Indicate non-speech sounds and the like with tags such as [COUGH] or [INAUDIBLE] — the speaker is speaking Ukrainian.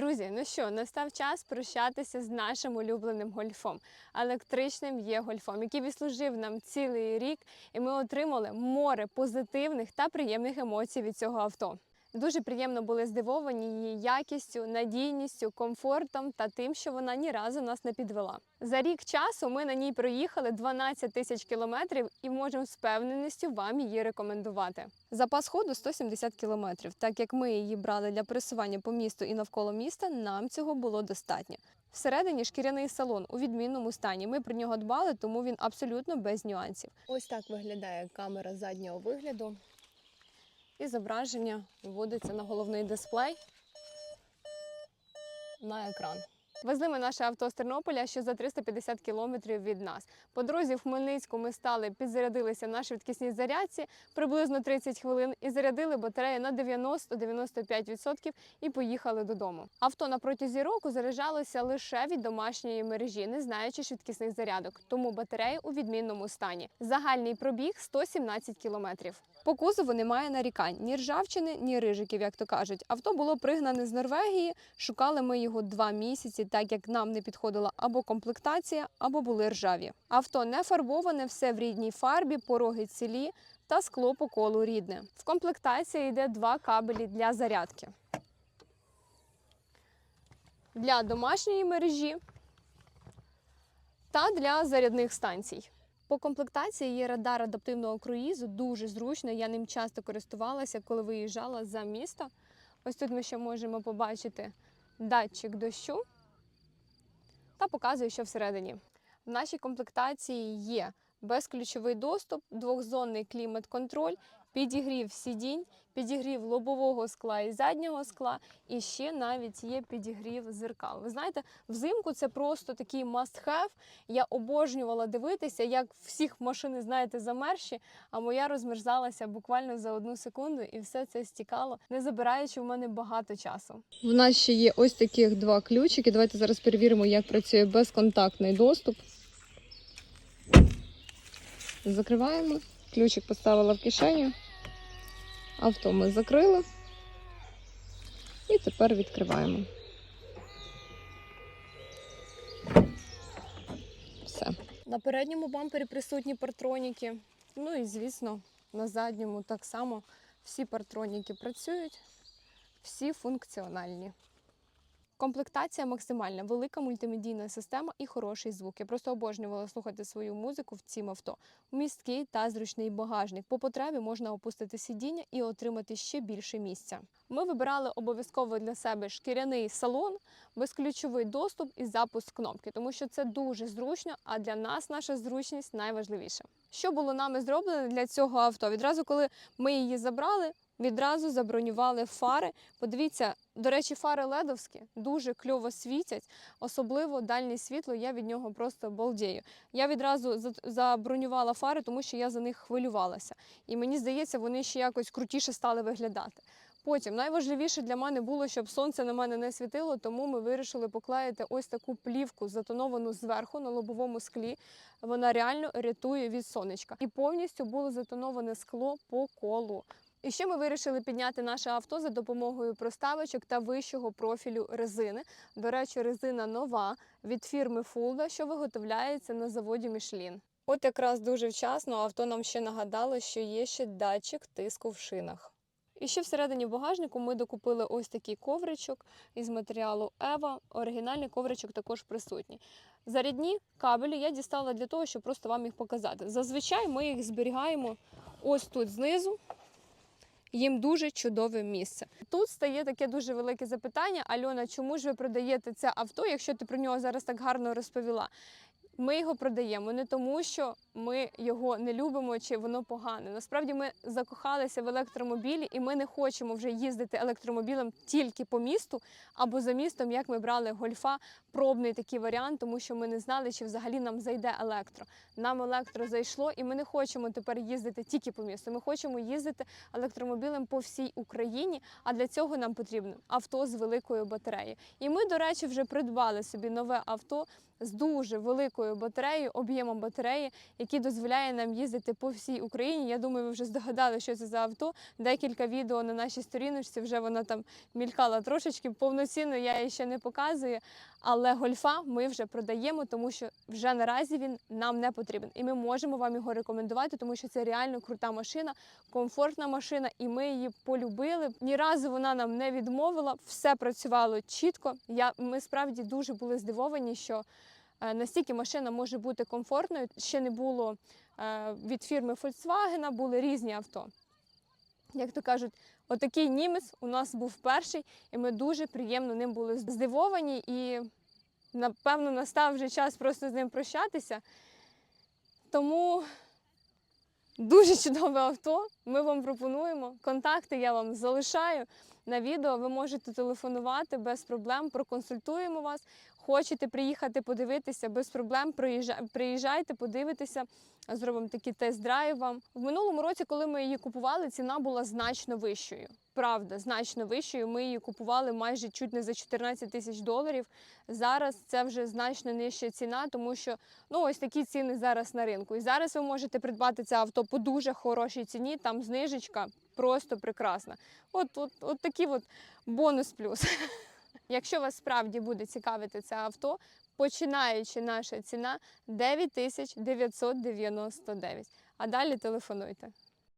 Друзі, ну що, настав час прощатися з нашим улюбленим гольфом, електричним є гольфом, який відслужив нам цілий рік, і ми отримали море позитивних та приємних емоцій від цього авто. Дуже приємно були здивовані її якістю, надійністю, комфортом та тим, що вона ні разу нас не підвела. За рік часу ми на ній проїхали 12 тисяч кілометрів і можемо з впевненістю вам її рекомендувати. Запас ходу 170 кілометрів. Так як ми її брали для пересування по місту і навколо міста, нам цього було достатньо. Всередині шкіряний салон у відмінному стані. Ми про нього дбали, тому він абсолютно без нюансів. Ось так виглядає камера заднього вигляду. І зображення вводиться на головний дисплей на екран. Везли ми наше авто з Тернополя, що за 350 кілометрів від нас. По дорозі в Хмельницьку ми стали, підзарядилися на швидкісній зарядці приблизно 30 хвилин і зарядили батарею на 90-95% і поїхали додому. Авто на протязі року заряджалося лише від домашньої мережі, не знаючи швидкісних зарядок, тому батарея у відмінному стані. Загальний пробіг 117 кілометрів. По кузову немає нарікань ні ржавчини, ні рижиків, як то кажуть. Авто було пригнане з Норвегії. Шукали ми його два місяці, так як нам не підходила або комплектація, або були ржаві. Авто не фарбоване, все в рідній фарбі, пороги цілі та скло по колу рідне. В комплектації йде два кабелі для зарядки. Для домашньої мережі та для зарядних станцій. По комплектації є радар адаптивного круїзу, дуже зручно. Я ним часто користувалася, коли виїжджала за місто. Ось тут ми ще можемо побачити датчик дощу та показую, що всередині. В нашій комплектації є безключовий доступ, двохзонний клімат-контроль, підігрів сидінь, підігрів лобового скла і заднього скла, і ще навіть є підігрів зеркал. Ви знаєте, взимку це просто такий must-have. Я обожнювала дивитися, як всіх машини, знаєте, замерші, а моя розмерзалася буквально за одну секунду, і все це стікало, не забираючи в мене багато часу. У нас ще є ось таких два ключики. Давайте зараз перевіримо, як працює безконтактний доступ. Закриваємо. Ключик поставила в кишеню. Авто ми закрили. І тепер відкриваємо. Все. На передньому бампері присутні партроніки. Ну і, звісно, на задньому так само всі партроніки працюють, всі функціональні. Комплектація максимальна, велика мультимедійна система і хороший звук. Я просто обожнювала слухати свою музику в цім авто. Місткий та зручний багажник. По потребі можна опустити сидіння і отримати ще більше місця. Ми вибирали обов'язково для себе шкіряний салон, безключовий доступ і запуск кнопки, тому що це дуже зручно, а для нас наша зручність найважливіша. Що було нами зроблено для цього авто? Відразу, коли ми її забрали, відразу забронювали фари. Подивіться, до речі, фари ледовські дуже кльово світять, особливо дальнє світло. Я від нього просто балдею. Я відразу забронювала фари, тому що я за них хвилювалася. І мені здається, вони ще якось крутіше стали виглядати. Потім найважливіше для мене було, щоб сонце на мене не світило, тому ми вирішили поклеїти ось таку плівку, затоновану зверху на лобовому склі. Вона реально рятує від сонечка. І повністю було затоноване скло по колу. І ще ми вирішили підняти наше авто за допомогою проставочок та вищого профілю резини. До речі, резина нова від фірми Fulda, що виготовляється на заводі Michelin. От якраз дуже вчасно авто нам ще нагадало, що є ще датчик тиску в шинах. І ще всередині багажнику ми докупили ось такий ковричок із матеріалу Ева. Оригінальний ковричок також присутній. Зарядні кабелі я дістала для того, щоб просто вам їх показати. Зазвичай ми їх зберігаємо ось тут знизу. Їм дуже чудове місце. Тут стає таке дуже велике запитання: Альона, чому ж ви продаєте це авто, якщо ти про нього зараз так гарно розповіла? Ми його продаємо не тому, що ми його не любимо чи воно погане. Насправді ми закохалися в електромобілі, і ми не хочемо вже їздити електромобілем тільки по місту або за містом, як ми брали гольфа, пробний такий варіант, тому що ми не знали, чи взагалі нам зайде електро. Нам електро зайшло, і ми не хочемо тепер їздити тільки по місту. Ми хочемо їздити електромобілем по всій Україні. А для цього нам потрібно авто з великою батареєю. І ми, до речі, вже придбали собі нове авто з дуже великою такою батареєю, об'ємом батареї, який дозволяє нам їздити по всій Україні. Я думаю, ви вже здогадали, що це за авто. Декілька відео на нашій сторіночці вже вона там мількала трошечки. Повноцінно я її ще не показую. Але гольфа ми вже продаємо, тому що вже наразі він нам не потрібен. І ми можемо вам його рекомендувати, тому що це реально крута машина, комфортна машина, і ми її полюбили. Ні разу вона нам не відмовила, все працювало чітко. Я, ми справді дуже були здивовані, що настільки машина може бути комфортною. Ще не було е, від фірми Volkswagen, були різні авто. Як то кажуть, отакий німець у нас був перший, і ми дуже приємно ним були здивовані. І напевно настав вже час просто з ним прощатися. Тому дуже чудове авто. Ми вам пропонуємо. Контакти я вам залишаю на відео. Ви можете телефонувати без проблем, проконсультуємо вас. Хочете приїхати подивитися без проблем, приїжджайте, подивитися, зробимо такий тест-драйв вам. В минулому році, коли ми її купували, ціна була значно вищою. Правда, значно вищою. Ми її купували майже чуть не за 14 тисяч доларів. Зараз це вже значно нижча ціна, тому що ну ось такі ціни зараз на ринку. І зараз ви можете придбати це авто по дуже хорошій ціні. Там знижечка просто прекрасна. От, от, от такий от бонус плюс. [LAUGHS] Якщо вас справді буде цікавити це авто, починаючи наша ціна 9999. А далі телефонуйте.